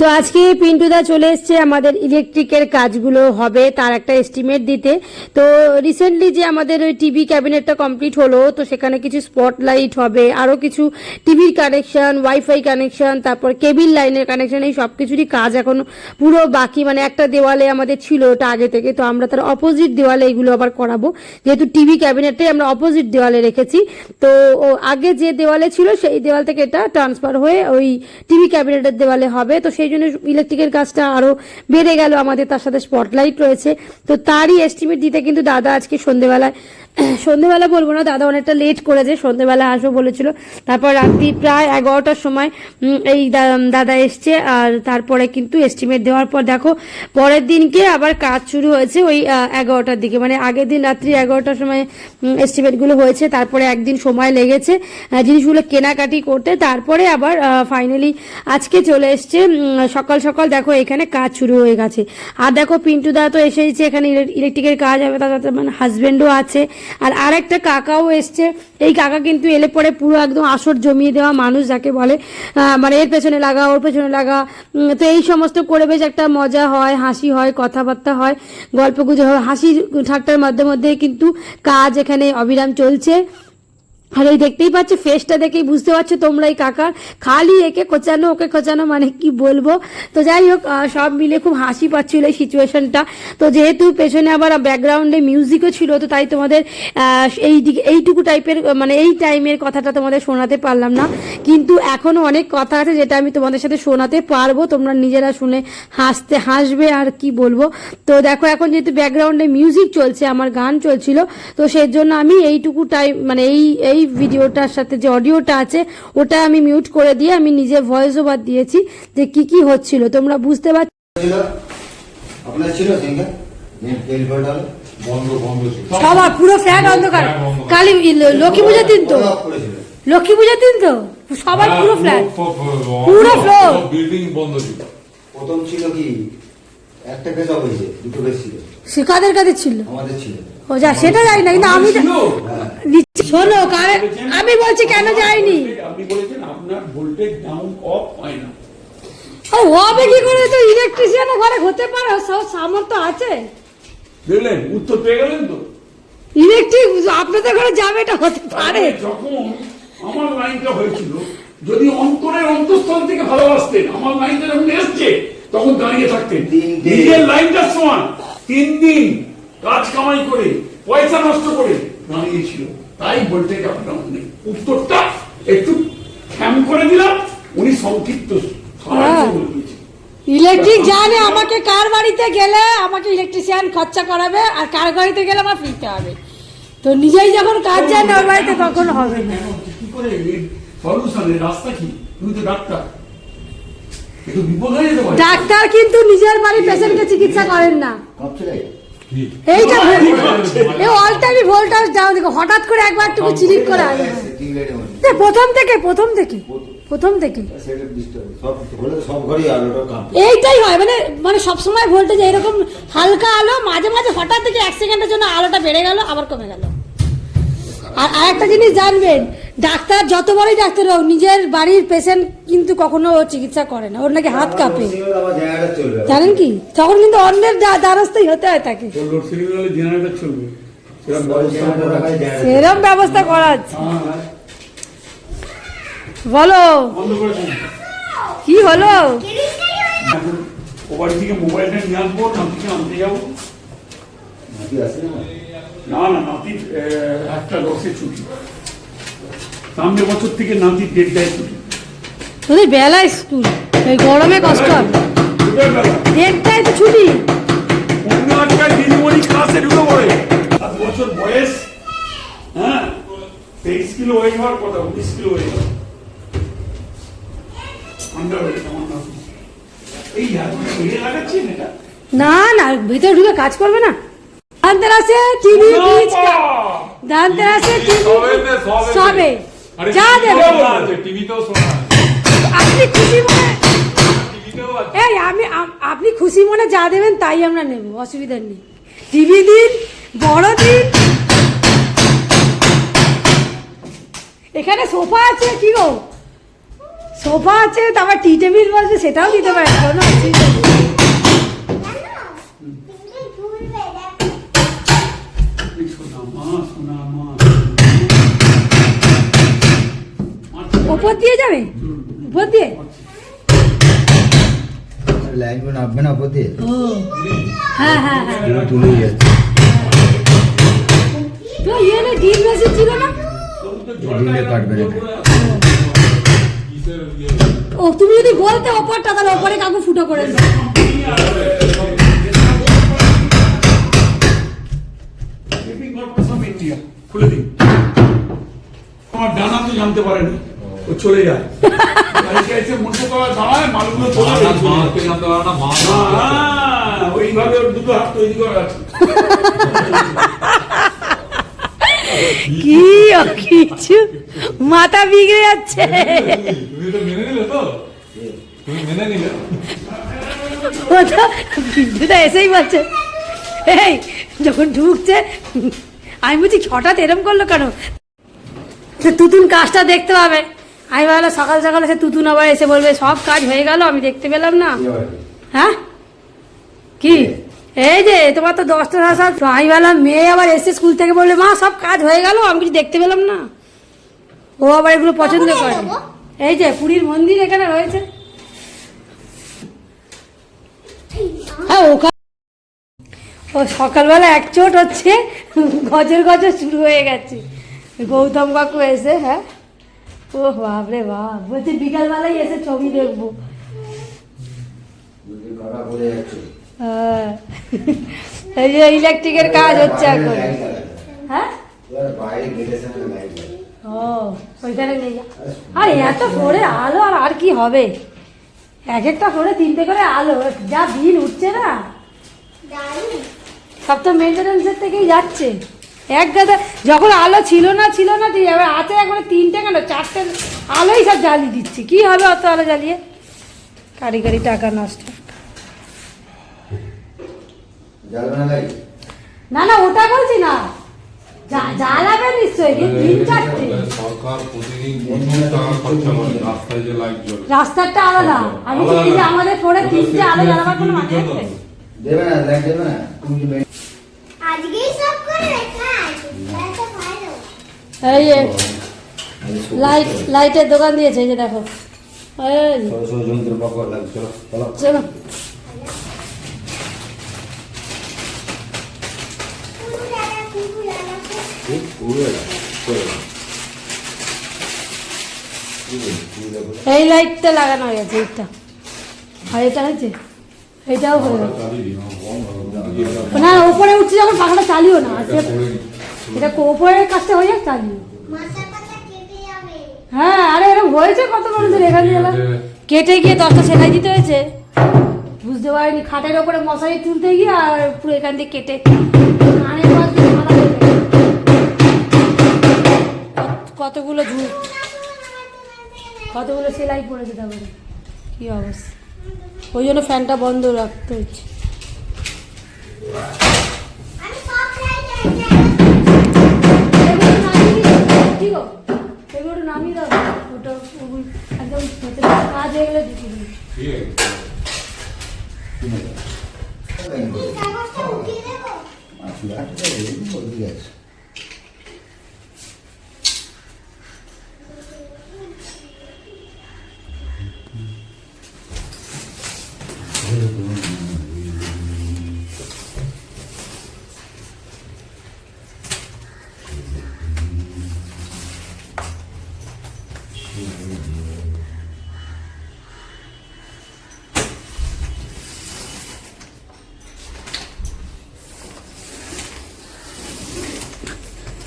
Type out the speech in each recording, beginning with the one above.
তো আজকে পিন্টুদা চলে এসছে, আমাদের ইলেকট্রিকের কাজগুলো হবে, তার একটা এস্টিমেট দিতে। তো রিসেন্টলি যে আমাদের ওই টিভি ক্যাবিনেটটা কমপ্লিট হলো, তো সেখানে কিছু স্পট লাইট হবে আরও কিছু টিভির কানেকশন ওয়াইফাই কানেকশন তারপর কেবিল লাইনের কানেকশন এই সব কিছুরই কাজ এখন পুরো বাকি মানে একটা দেওয়ালে আমাদের ছিল ওটা আগে থেকে, তো আমরা তার অপোজিট দেওয়ালে এগুলো আবার করাবো। যেহেতু টিভি ক্যাবিনেটটাই আমরা অপোজিট দেওয়ালে রেখেছি, তো আগে যে দেওয়ালে ছিল, সেই দেওয়াল থেকে এটা ট্রান্সফার হয়ে ওই টিভি ক্যাবিনেটের দেওয়ালে হবে, তো সেই জন্য ইলেকট্রিকের কাজটা আরও বেড়ে গেল। আমাদের তার সাথে স্পটলাইট রয়েছে। তো তারই এস্টিমেট দিতে কিন্তু দাদা আজকে সন্ধেবেলায় সন্ধেবেলা বলব না, দাদা অনেকটা লেট করেছে, সন্ধেবেলা আসব বলেছিল। তারপর রাত্রি প্রায় এগারোটার সময় এই দাদা এসছে, আর তারপরে কিন্তু এস্টিমেট দেওয়ার পর দেখো, পরের দিনকে আবার কাজ শুরু হয়েছে ওই এগারোটার দিকে। মানে আগের দিন রাত্রি এগারোটার সময় এস্টিমেটগুলো হয়েছে, তারপরে একদিন সময় লেগেছে জিনিসগুলো কেনাকাটি করতে, তারপরে আবার ফাইনালি আজকে চলে এসছে সকাল সকাল দেখো এখানে কাজ শুরু হয়ে গেছে। আর দেখো পিন্টু দা তো এসেইছে, এখানে ইলেকট্রিকের কাজ হবে, তার মানে হাজবেন্ডও আছে আর আরেকটা কাকাও এসছে। এই কাকা কিন্তু এলে পরে পুরো একদম আসর জমিয়ে দেওয়া মানুষ যাকে বলে। মানে এর পেছনে লাগা, ওর পেছনে লাগা। তো এই সমস্ত করে বেশ একটা মজা হয়, হাসি হয়, কথাবার্তা হয় গল্প গুজব হয়। হাসি ঠাট্টার মধ্যে মধ্যে কিন্তু কাজ এখানে অবিরাম চলছে। আর এই দেখতেই পাচ্ছ ফেসটা দেখেই বুঝতে পারছ তোমরা এই কাকার। খালি একে খোঁচানো, ওকে খোঁচানো মানে কি বলব? তো যাই হোক সব মিলে খুব হাসি পাচ্ছিল এই সিচুয়েশনটা তো যেহেতু পেছনে আবার ব্যাকগ্রাউন্ডে মিউজিকও ছিল, তো তাই তোমাদের এই দিকে, এইটুকু টাইপের মানে এই টাইমের কথাটা তোমাদের শোনাতে পারলাম না। কিন্তু এখনও অনেক কথা আছে যেটা আমি তোমাদের সাথে শোনাতে পারব। তোমরা নিজেরা শুনে হাসতে হাসবে আর কি বলব। তো দেখো, এখন যেহেতু ব্যাকগ্রাউন্ডে মিউজিক চলছে, আমার গান চলছিল, তো সেই জন্য আমি এইটুকু টাইম মানে এই এই ভিডিওটার সাথে যে অডিওটা আছে ওটা আমি মিউট করে দিয়ে আমি নিজে ভয়েস ওভার দিয়েছি যে কি কি হচ্ছিল। তোমরা বুঝতে পারছ সবার পুরো ফ্ল্যাট অন্ধকার। কালী লক্ষ্মী পূজার দিন তো? লক্ষ্মী পূজার দিন তো? সবার হ্যাঁ, পুরো ফ্ল্যাট পুরো পুরো floor। বিল্ডিং বন্ধ ছিল। প্রথম ছিল কি? একটা কেস হয়েছে দুটো কেস ছিল। সে কাদের কাদের ছিল? আমাদের ছিল। ও যা সেটা জানি না কিন্তু আমি। শোনো। আমি বলছি কেন যাইনি? আপনি বলেছেন আপনার ভোল্টেজ ডাউন অফ হয় না। আরে হবে কি করে? তো ইলেকট্রিশিয়ানের ঘরে হতে পারে সব সামর্থ্য আছে। দেখলেন উত্তর পেয়ে গেলেন তো। ইলেকট্রিক আপনাদের ঘরে যাবে এটা হতে পারে। যখন আমার লাইনটা হয়েছিল যদি অন্তরের অন্তঃস্থল থেকে ভালোবাসতেন আমার লাইনটা যখন এসছে তখন দাঁড়িয়ে থাকতেন। নিজের লাইনটার সমান। তিন দিন। কাজ কামাই করে পয়সা নষ্ট করে। দাঁড়িয়েছিল। তাই ডাউন নেই উত্তরটা একটু খ্যাম করে দিলাম উনি সংক্ষিপ্ত হ্যাঁ। ইলেকট্রিক জানে আমাকে কার বাড়িতে গেলে আমাকে ইলেকট্রিশিয়ান খরচা করাবে আর কার বাড়িতে গেলে আমার ফিরতে হবে। তো নিজেই যখন কাজ জানে ওর বাড়িতে তখন হবে না। কি করে সলিউশনের রাস্তা কি? তুমি তো ডাক্তার। একটু বিপদ হয়ে যেতে ডাক্তার কিন্তু নিজের বাড়ির পেশেন্টকে চিকিৎসা করেন না। এইটা এই অল টাইমই ভোল্টেজ দাও দেখো হঠাৎ করে একবার একটু চিলিক করে এ, প্রথম থেকে প্রথম থেকে প্রথম থেকে। এইটাই হয় মানে মানে সবসময় ভোল্টেজ এরকম হালকা আলো মাঝে মাঝে হঠাৎ থেকে এক সেকেন্ডের জন্য আলোটা বেড়ে গেল আবার কমে গেল। আর আরেকটা জিনিস জানবেন ডাক্তার যত বড়ই ডাক্তার হোক নিজের বাড়ির পেশেন্ট কিন্তু কখনো ও চিকিৎসা করে না ওর নাকি হাত কাঁপে। জানেন কি? তখন কিন্তু অন্যের দ্বা- দ্বারস্থই হতে হয় তাকে। সেরম ব্যবস্থা করা আছে। হ্যাঁ, বলো। কি হলো? ও বাড়ি থেকে মোবাইলটা নিয়ে আসব আনতে যাব। নাকি আছে না না নাতির একটা দশে ছুটি। সামনে বছর থেকে নাতির দেড়টায় ছুটি। তোদের বেলায় স্কুল এই গরমে কষ্ট দেড়টায় তো ছুটি। অন্য একটা দিদিমণি ক্লাসে ঢুকে পড়ে। সাত বছর বয়স হ্যাঁ? তেইশ কিলো কথা উনিশ কিলো। এই লাগাচ্ছেন এটা? না না ভিতরে ঢুকে কাজ করবে না। ধানতেরাসে টিভি ফ্রিজ ধানতেরাসে টিভি। সবে যা দেবে। আপনি খুশি মনে এই আমি আপনি খুশি মনে যা দেবেন তাই আমরা নেব অসুবিধা নেই। টিভি দিন বড় দিন। এখানে সোফা আছে কি গো? সোফা আছে তারপর টি টেবিল বসবে সেটাও দিতে পারে কোনো অসুবিধা নেই। দিয়ে যাবে? উপর দিয়ে? লাইন নামবে না ওপর দিয়ে? ও হ্যাঁ হ্যাঁ হ্যাঁ। যাচ্ছে। তো ইয়ে না ডিম মেশিন ছিল না? দিলে কাটবে না। ও তুমি যদি বলতে ওপরটা তাহলে ওপরে কাকু ফুটো করে দিও জানতে পারে না মা হ্যাঁ, ওইভাবে দুটো হাত তৈরি করা আছে। কি ও কিছু মাথা বিগড়ে যাচ্ছে। মেনে মেনে ও এসেই বলছে এই যখন ঢুকছে আমি বলছি হঠাৎ এরম করল কেন? সে তুতুন কাজটা দেখতে পাবে। আমি ভাবলাম সকাল সকাল সে তুতুন আবার এসে বলবে সব কাজ হয়ে গেল আমি দেখতে পেলাম না। হ্যাঁ? কি? এই যে তোমার তো দশটা সাত আমি ভাবলাম মেয়ে আবার এসে স্কুল থেকে বললে মা সব কাজ হয়ে গেল আমি কিছু দেখতে পেলাম না। ও আবার এগুলো পছন্দ করে। এই যে পুরীর মন্দির এখানে রয়েছে। হ্যাঁ ওখানে ও সকালবেলা এক চোট হচ্ছে গজর গজর শুরু হয়ে গেছে। গৌতম কাকু এসে হ্যাঁ? ও বাপরে বাপ। বলছি বিকালবেলায় এসে ছবি দেখব। হ্যাঁ। এই যে ইলেকট্রিকের কাজ হচ্ছে এখন। হ্যাঁ? ও ওইখানে নিয়ে যা। আর এত করে আলো আর আর কি হবে? এক একটা করে তিনটে করে আলো যা বিল উঠছে না। সব তো মেনটেন্যান্সের থেকেই যাচ্ছে। এক গাদা যখন আলো ছিল না ছিল না ঠিক এবার আছে একবারে তিনটে কেন চারটে আলোই সব জ্বালিয়ে দিচ্ছে। কি হবে অত আলো জ্বালিয়ে? কারিগরি টাকা নষ্ট। না না না ওটা বলছি না। যা- জ্বালাবে নিশ্চয়ই কিন্তু তিন চারটে। করে জ্বলে। রাস্তাটা আলাদা। আমি আমাদের ফোনে ওটা তিনটে আলো জ্বালাবার কোনো মানে আছে? দেবে না দেবে না এই যে লাইট লাইটের দোকান দিয়েছে এই যে দেখো। চলো। এই লাইটটা লাগানো হয়ে গেছে এইটা। আর এটা হয়েছে? হয়ে গেছে। হবে। না উপরে উঠছে যখন পাখাটা চালিও না এটা কো- উপরের কাজটা হয়ে যাক যাবে হ্যাঁ আরে এরকম হয়েছে কত মানুষের এখানে এলাম। কেটে গিয়ে দশটা সেলাই দিতে হয়েছে। বুঝতে পারিনি খাটের ওপরে মশারি তুলতে গিয়ে আর পুরো এখান থেকে কেটে কানের পাশ দিয়ে কতগুলো ঝুল কতগুলো সেলাই পড়েছে তারপরে। কি অবস্থা? ওই জন্য ফ্যানটা বন্ধ রাখতে হচ্ছে আমি সব খাই যাই এগুলো নামিয়ে দিও, ঠিক গো? এগুলো একটু নামিয়ে দাও ওটা ওগুলো একদম ভেতরে কাজ হয়ে গেলে ঢুকিয়ে দিও ঠিক আছে। কাগজটা উঠিয়ে দেবো আসলে আটটা বেজে বলতে গেছে।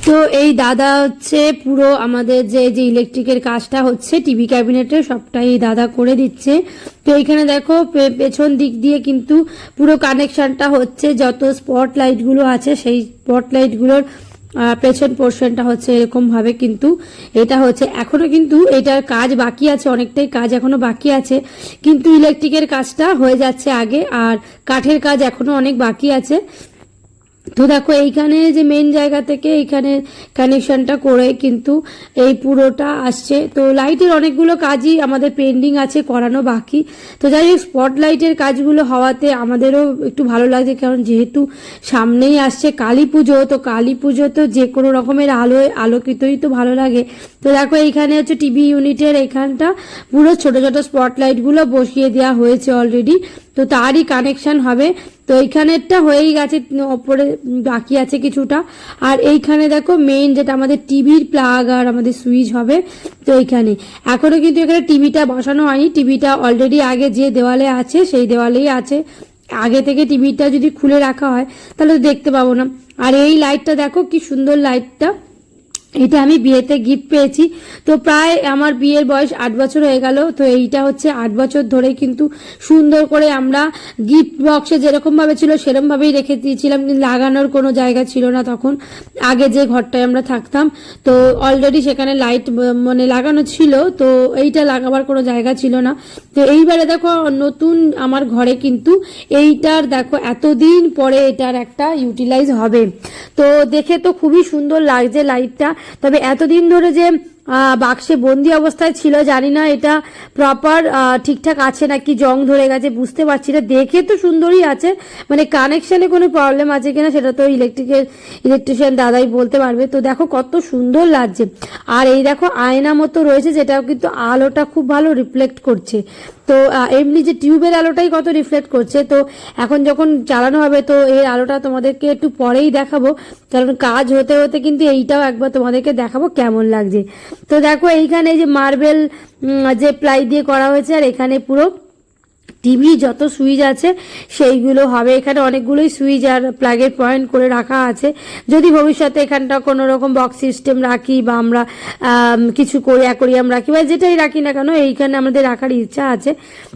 তো এই দাদা হচ্ছে পুরো আমাদের যে যে ইলেকট্রিকের কাজটা হচ্ছে টিভি ক্যাবিনেটের সবটাই দাদা করে দিচ্ছে। তো এইখানে দেখো পেছন দিক দিয়ে কিন্তু পুরো কানেকশনটা হচ্ছে, যত স্পট লাইটগুলো আছে, সেই স্পট লাইটগুলোর পেছন পোর্শনটা হচ্ছে এরকমভাবে কিন্তু এটা হচ্ছে। এখনও কিন্তু এটার কাজ বাকি আছে, অনেকটাই কাজ এখনও বাকি আছে। কিন্তু ইলেকট্রিকের কাজটা হয়ে যাচ্ছে আগে, আর কাঠের কাজ এখনও অনেক বাকি আছে। তো দেখো, এইখানে যে মেন জায়গা থেকে এইখানে কানেকশনটা করে কিন্তু এই পুরোটা আসছে। তো লাইটের অনেকগুলো কাজই আমাদের পেন্ডিং আছে, করানো বাকি। তো যাই হোক স্পট লাইটের কাজগুলো হওয়াতে আমাদেরও একটু ভালো লাগছে, কারণ যেহেতু সামনেই আসছে কালী পুজো, তো কালী পুজো তো যে কোনো রকমের আলোয় আলোকিতই তো ভালো লাগে। তো দেখো, এইখানে হচ্ছে টিভি ইউনিটের এখানটা পুরো ছোট ছোট স্পট লাইটগুলো বসিয়ে দেওয়া হয়েছে অলরেডি তো তারই কানেকশন হবে। তো এইখানেরটা হয়েই গেছে ওপরে বাকি আছে কিছুটা। আর এইখানে দেখো মেইন যেটা আমাদের টিভির প্লাগ আর আমাদের সুইচ হবে, তো এইখানে। এখনও কিন্তু এখানে টিভিটা বসানো হয়নি, টিভিটা অলরেডি আগে যে দেওয়ালে আছে, সেই দেওয়ালেই আছে। আগে থেকে টিভিটা যদি খুলে রাখা হয়, তাহলে দেখতে পাবো না। আর এই লাইটটা দেখো কি সুন্দর লাইটটা এটা আমি বিয়েতে গিফট পেয়েছি। তো প্রায় আমার বিয়ের বয়স আট বছর হয়ে গেল। তো এইটা হচ্ছে আট বছর ধরে কিন্তু সুন্দর করে আমরা গিফট বক্সে যেরকমভাবে ছিল সেরকমভাবেই রেখে দিয়েছিলাম। কিন্তু লাগানোর কোনো জায়গা ছিল না তখন। আগে যে ঘরটায় আমরা থাকতাম। তো অলরেডি সেখানে লাইট মানে লাগানো ছিল। তো এইটা লাগাবার কোনো জায়গা ছিল না। তো এইবারে দেখো, নতুন আমার ঘরে কিন্তু এইটার দেখো, এতদিন পরে এটার একটা ইউটিলাইজ হবে। তো দেখে তো খুবই সুন্দর লাগছে লাইটটা তবে এতদিন ধরে যে বাক্সে বন্দি অবস্থায় ছিল, জানি না এটা প্রপার ঠিকঠাক আছে নাকি, জং ধরে গেছে, বুঝতে পারছি না। দেখে তো সুন্দরই আছে মানে কানেকশানে কোনো প্রবলেম আছে কিনা, সেটা তো ইলেকট্রিকের ইলেকট্রিশিয়ান দাদাই বলতে পারবে। তো দেখো কত সুন্দর লাগছে। আর এই দেখো আয়না মতো রয়েছে, যেটাও কিন্তু আলোটা খুব ভালো রিফ্লেক্ট করছে। তো এমনি যে টিউবের আলোটাই কত রিফ্লেক্ট করছে। তো এখন যখন চালানো হবে, তো এর আলোটা তোমাদেরকে একটু পরেই দেখাবো। কারণ কাজ হতে হতে কিন্তু এইটাও একবার তোমাদেরকে দেখাবো কেমন লাগছে। তো দেখো এইখানে যে মার্বেল যে প্লাই দিয়ে করা হয়েছে আর এখানে পুরো টিভি যত সুইচ আছে, সেইগুলো হবে। এখানে অনেকগুলোই সুইচ আর প্লাগের পয়েন্ট করে রাখা আছে। যদি ভবিষ্যতে এখানটা কোনো রকম বক্স সিস্টেম রাখি বা আমরা কিছু করে অ্যাকোরিয়াম রাখি বা যেটাই রাখি না কেন, এইখানে আমাদের রাখার ইচ্ছা আছে।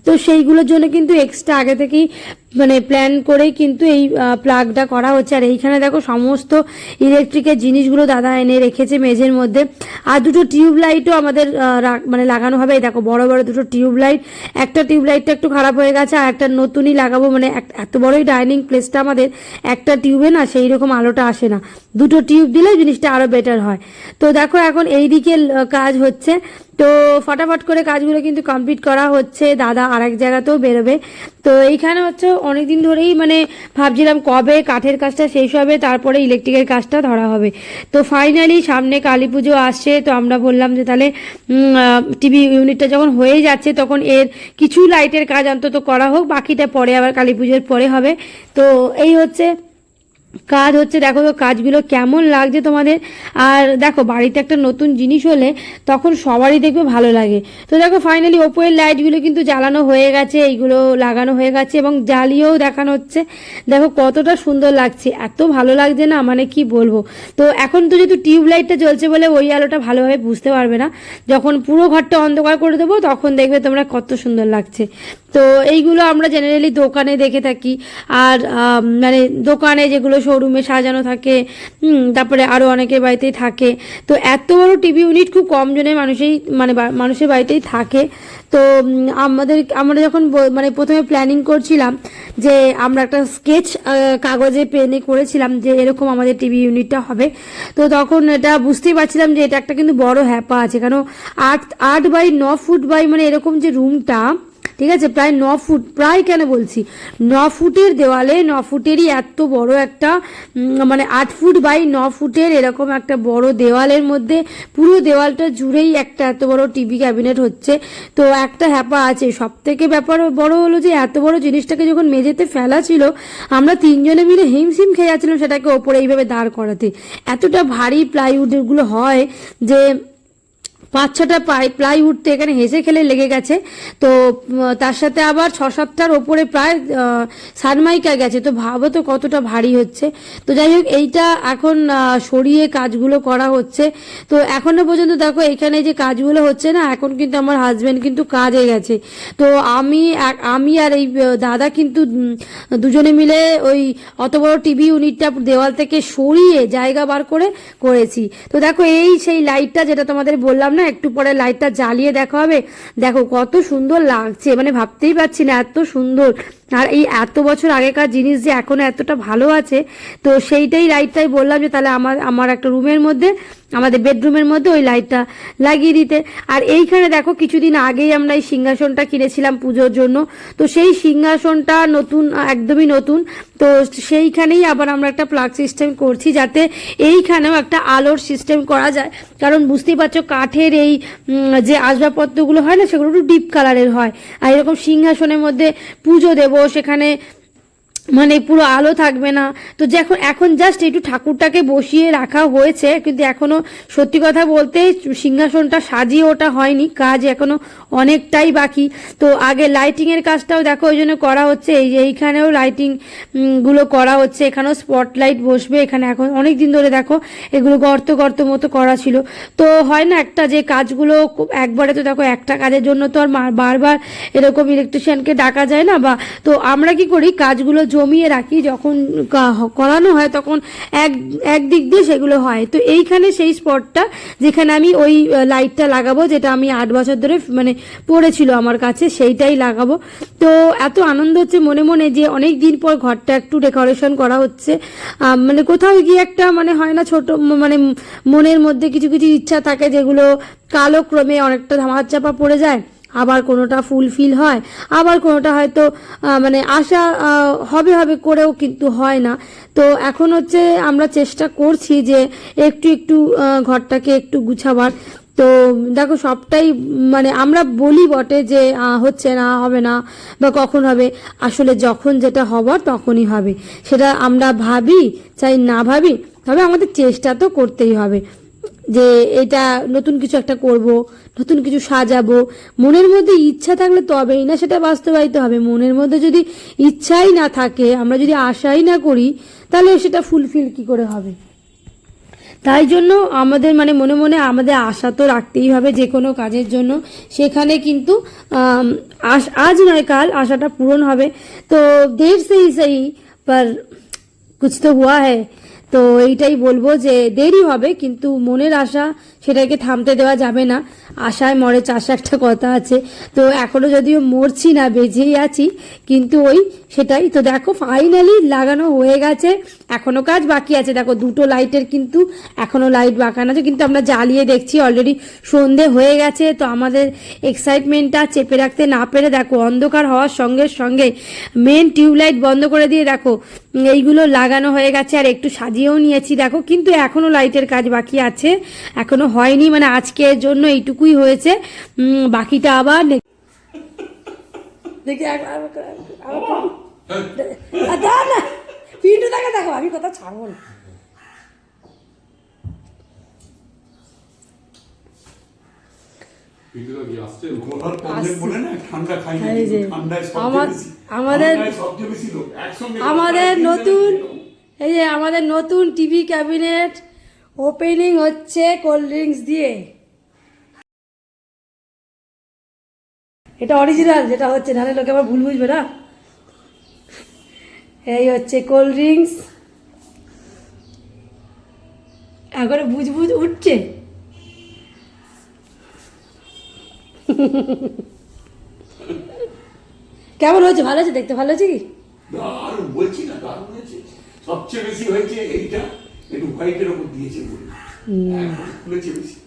তো সেইগুলোর জন্য কিন্তু এক্সট্রা আগে থেকেই মানে প্ল্যান করেই কিন্তু এই প্লাগটা করা হচ্ছে। আর এইখানে দেখো সমস্ত ইলেকট্রিকের জিনিসগুলো দাদা এনে রেখেছে মেঝের মধ্যে। আর দুটো টিউব লাইটও আমাদের মানে লাগানো হবে। এই দেখো বড় বড় দুটো টিউব লাইট একটা টিউব লাইটটা একটু খারাপ হয়ে গেছে আর একটা নতুনই লাগাবো মানে এত বড়ই ডাইনিং প্লেসটা আমাদের একটা টিউবে না সেই রকম আলোটা আসে না। দুটো টিউব দিলে জিনিসটা আরও বেটার হয়। তো দেখো এখন এই দিকে কাজ হচ্ছে। তো ফটাফট করে কাজগুলো কিন্তু কমপ্লিট করা হচ্ছে। দাদা আর এক জায়গাতেও বেরোবে। তো এইখানে হচ্ছে অনেকদিন ধরেই মানে ভাবছিলাম কবে কাঠের কাজটা শেষ হবে, তারপরে ইলেকট্রিকের কাজটা ধরা হবে। তো ফাইনালি সামনে কালী পুজো আসছে, তো আমরা বললাম যে তাহলে টিভি ইউনিটটা যখন হয়ে যাচ্ছে তখন এর কিছু লাইটের কাজ অন্তত করা হোক, বাকিটা পরে আবার কালী পুজোর পরে হবে। তো এই হচ্ছে কাজ হচ্ছে, দেখো তো কাজগুলো কেমন লাগছে তোমাদের। আর দেখো, বাড়িতে একটা নতুন জিনিস হলে তখন সবারই দেখবে ভালো লাগে। তো দেখো ফাইনালি ওপরের লাইটগুলো কিন্তু জ্বালানো হয়ে গেছে, এইগুলো লাগানো হয়ে গেছে এবং জ্বালিয়েও দেখানো হচ্ছে। দেখো, কতটা সুন্দর লাগছে, এত ভালো লাগছে না মানে কি বলব। তো এখন তো যেহেতু টিউব লাইটটা জ্বলছে বলে ওই আলোটা ভালোভাবে বুঝতে পারবে না, যখন পুরো ঘরটা অন্ধকার করে দেবো, তখন দেখবে তোমরা কত সুন্দর লাগছে। তো এইগুলো আমরা জেনারেলি দোকানে দেখে থাকি। আর মানে দোকানে যেগুলো শোরুমে সাজানো থাকে তারপরে আরও অনেকের বাড়িতেই থাকে। তো এত বড় টিভি ইউনিট খুব কম জনের মানুষেই মানে মানুষের বাড়িতেই থাকে। তো আমাদের, আমরা যখন মানে প্রথমে প্ল্যানিং করছিলাম যে আমরা একটা স্কেচ কাগজে পেনে করেছিলাম যে এরকম আমাদের টিভি ইউনিটটা হবে। তো তখন এটা বুঝতেই পারছিলাম যে এটা একটা কিন্তু বড় হ্যাপা আছে। কেন আট আট বাই ন ফুট বাই মানে এরকম যে রুমটা ঠিক আছে? প্রায় ন ফুট, প্রায় কেন বলছি? ন ফুটের দেওয়ালে, ন ফুটেরই এত বড় একটা মানে আট ফুট বাই ন ফুটের এরকম একটা বড় দেওয়ালের মধ্যে পুরো দেওয়ালটা জুড়েই একটা এত বড় টিভি ক্যাবিনেট হচ্ছে। তো একটা হ্যাপা আছে। সব থেকে ব্যাপার বড় হলো যে, এত বড় জিনিসটাকে যখন মেঝেতে ফেলা ছিল, আমরা তিনজনে মিলে হিমশিম খেয়ে যাচ্ছিলাম সেটাকে ওপরে এইভাবে দাঁড় করাতে। এতটা ভারী প্লাইউডগুলো হয় যে পাঁচ ছটা প্লাই প্লাইউড তো এখানে হেসে খেলে লেগে গেছে। তো তার সাথে আবার ছ সাতটার ওপরে প্রায় সানমাইকা গেছে। তো ভাবো তো কতটা ভারী হচ্ছে। তো যাই হোক, এইটা এখন সরিয়ে কাজগুলো করা হচ্ছে। তো এখনও পর্যন্ত দেখো, এখানে যে কাজগুলো হচ্ছে না, এখন কিন্তু আমার হাজবেন্ড কিন্তু কাজে গেছে। তো আমি আমি আর এই দাদা কিন্তু দুজনে মিলে ওই অত বড় টিভি ইউনিটটা দেওয়াল থেকে সরিয়ে জায়গা বার করে করেছি। তো দেখো, এই সেই লাইটটা যেটা তোমাদের বললাম না, একটু পরে লাইটটা জ্বালিয়ে দেখা হবে। দেখো কত সুন্দর লাগছে মানে ভাবতেই পারছি না এত সুন্দর। আর এই এত বছর আগেকার জিনিস যে এখনও এতটা ভালো আছে, তো সেইটাই লাইটটাই বললাম যে তাহলে আমার আমার একটা রুমের মধ্যে, আমাদের বেডরুমের মধ্যে ওই লাইটটা লাগিয়ে দিতে। আর এইখানে দেখো কিছুদিন আগেই আমরা এই সিংহাসনটা কিনেছিলাম পুজোর জন্য। তো সেই সিংহাসনটা নতুন, একদমই নতুন। তো সেইখানেই আবার আমরা একটা প্লাগ সিস্টেম করছি যাতে এইখানেও একটা আলোর সিস্টেম করা যায়। কারণ বুঝতেই পারছ কাঠের এই যে আসবাবপত্রগুলো হয় না, সেগুলো একটু ডিপ কালারের হয়। আর এরকম সিংহাসনের মধ্যে পুজো দেবো সেখানে মানে পুরো আলো থাকবে না। তো যখন এখন জাস্ট একটু ঠাকুরটাকে বসিয়ে রাখা হয়েছে, কিন্তু এখনও সত্যি কথা বলতে সিংহাসনটা সাজিয়ে ওটা হয়নি, কাজ এখনও অনেকটাই বাকি। তো আগে লাইটিং এর কাজটাও দেখো, ওই জন্য করা হচ্ছে। এই যে এইখানেও লাইটিংগুলো করা হচ্ছে। এখানেও স্পটলাইট বসবে। এখানে এখন অনেক দিন ধরে দেখো, এগুলো গর্ত গর্ত মতো করা ছিল। তো হয় না একটা যে কাজগুলো একবারে তো দেখো, একটা কাজের জন্য তো আর বারবার এরকম ইলেকট্রিশিয়ানকে ডাকা যায় না বা তো আমরা কি করি, কাজগুলো জমিয়ে রাখি, যখন করানো হয় তখন এক একদিক দিয়ে সেগুলো হয়। তো এইখানে সেই স্পটটা যেখানে আমি ওই লাইটটা লাগাবো, যেটা আমি আট বছর ধরে মানে পড়েছিল আমার কাছে, সেইটাই লাগাবো। তো এত আনন্দ হচ্ছে মনে মনে যে অনেক দিন পর ঘরটা একটু ডেকোরেশন করা হচ্ছে। মানে কোথাও গিয়ে একটা মানে হয় না ছোট মানে মনের মধ্যে কিছু কিছু ইচ্ছা থাকে যেগুলো কালক্রমে অনেকটা ধামাচাপা পড়ে যায়। আবার কোনোটা ফুলফিল হয়, আবার কোনোটা হয়তো মানে আশা হবে হবে করেও কিন্তু হয় না। তো এখন হচ্ছে আমরা চেষ্টা করছি যে একটু একটু ঘরটাকে একটু গুছাবার। তো দেখো সবটাই মানে আমরা বলি বটে যে হচ্ছে না, হবে না, বা কখন হবে। আসলে যখন যেটা হবার তখনই হবে। সেটা আমরা ভাবি, চাই না ভাবি, তবে আমাদের চেষ্টা তো করতেই হবে। যে এটা নতুন কিছু একটা করব, নতুন কিছু সাজাবো। মনের মধ্যে ইচ্ছা থাকলে তবেই না, সেটা বাস্তবায়িত হবে। মনের মধ্যে যদি ইচ্ছাই না থাকে, আমরা যদি আশাই না করি, তাহলে সেটা ফুলফিল কি করে হবে? তাই জন্য আমাদের মানে মনে মনে আমাদের আশা তো রাখতেই হবে যে কোনো কাজের জন্য। সেখানে কিন্তু আজ নয় কাল আশাটা পূরণ হবে। তো দের সেই সেই, পর, কুছ তো হুয়া হ্যায়। তো এইটাই বলব যে দেরি হবে কিন্তু মনের আশা সেটাকে থামতে দেওয়া যাবে না। আশায় মরে চাষা একটা কথা আছে। তো এখনও যদিও মরছি না, বেঁচেই আছি, কিন্তু ওই সেটাই। তো দেখো ফাইনালি লাগানো হয়ে গেছে। এখনও কাজ বাকি আছে। দেখো, দুটো লাইটের কিন্তু এখনও লাইট বাঁকানো আছে। কিন্তু আমরা জ্বালিয়ে দেখছি অলরেডি সন্ধে হয়ে গেছে। তো আমাদের এক্সাইটমেন্টটা চেপে রাখতে না পেরে দেখো, অন্ধকার হওয়ার সঙ্গে সঙ্গে মেন টিউবলাইট বন্ধ করে দিয়ে দেখো, এইগুলো লাগানো হয়ে গেছে। আর একটু সাজিয়েও নিয়েছি। দেখো, কিন্তু এখনও লাইটের কাজ বাকি আছে। এখনও হয়নি মানে আজকের জন্য এইটুকুই হয়েছে। বাকিটা আবার দেখি পিন্টু আমি কথা ছাড়বো না। আমাদের- আমাদের নতুন এই যে আমাদের নতুন টিভি ক্যাবিনেট ওপেনিং হচ্ছে কোল্ড ড্রিঙ্কস দিয়ে। এটা অরিজিনাল যেটা হচ্ছে, নাহলে লোকে আবার ভুল বুঝবে না। এই হচ্ছে কোল্ড ড্রিঙ্কস এখন বুঝ বুঝ উঠছে। কেমন হয়েছে? ভালো আছে? দেখতে ভালো আছে? কি বলছি না, দারুণ হয়েছে। সবচেয়ে বেশি হয়েছে এইটা। একটু হোয়াইটের ওপর দিয়েছে বলে। এখন খুলেছে বেশি।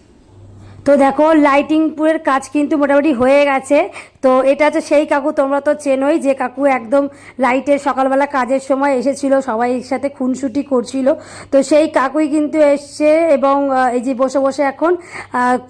তো দেখো লাইটিং পুরের কাজ কিন্তু মোটামুটি হয়ে গেছে। তো এটা হচ্ছে সেই কাকু, তোমরা তো চেনোই যে কাকু একদম লাইটের সকালবেলা কাজের সময় এসেছিল, সবাই একসাথে খুনসুটি করছিল। তো সেই কাকুই কিন্তু এসছে এবং এই যে বসে বসে এখন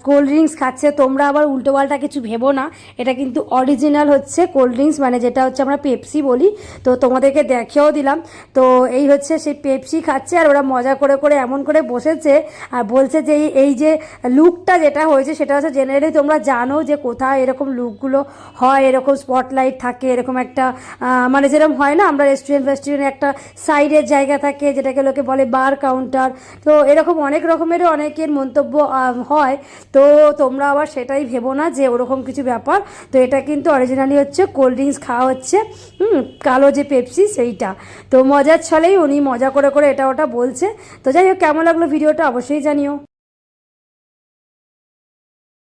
কোল্ড ড্রিঙ্কস খাচ্ছে। তোমরা আবার উল্টোপাল্টা কিছু ভেবো না, এটা কিন্তু অরিজিনাল হচ্ছে কোল্ড ড্রিঙ্কস মানে যেটা হচ্ছে আমরা পেপসি বলি। তো তোমাদেরকে দেখেও দিলাম। তো এই হচ্ছে সেই পেপসি খাচ্ছে আর ওরা মজা করে করে এমন করে বসেছে আর বলছে যে এই- এই যে লুকটা যেটা হয়েছে, সেটা হচ্ছে জেনারেলি তোমরা জানো যে কোথায় এরকম লুকগুলো হয়, এরকম স্পটলাইট থাকে, এরকম একটা মানে যেরকম হয় না, আমরা রেস্টুরেন্ট ফেস্টুরেন্ট একটা সাইডের জায়গা থাকে, যেটাকে লোকে বলে বার কাউন্টার তো এরকম অনেক রকমেরও অনেকের মন্তব্য হয়। তো তোমরা আবার সেটাই ভেবো না যে ওরকম কিছু ব্যাপার। তো এটা কিন্তু অরিজিনালি হচ্ছে কোল্ড ড্রিঙ্কস খাওয়া হচ্ছে, হুম, কালো যে পেপসি সেইটা। তো মজার ছলেই উনি মজা করে করে এটা ওটা বলছে। তো যাই হোক, কেমন লাগল ভিডিওটা অবশ্যই জানিও।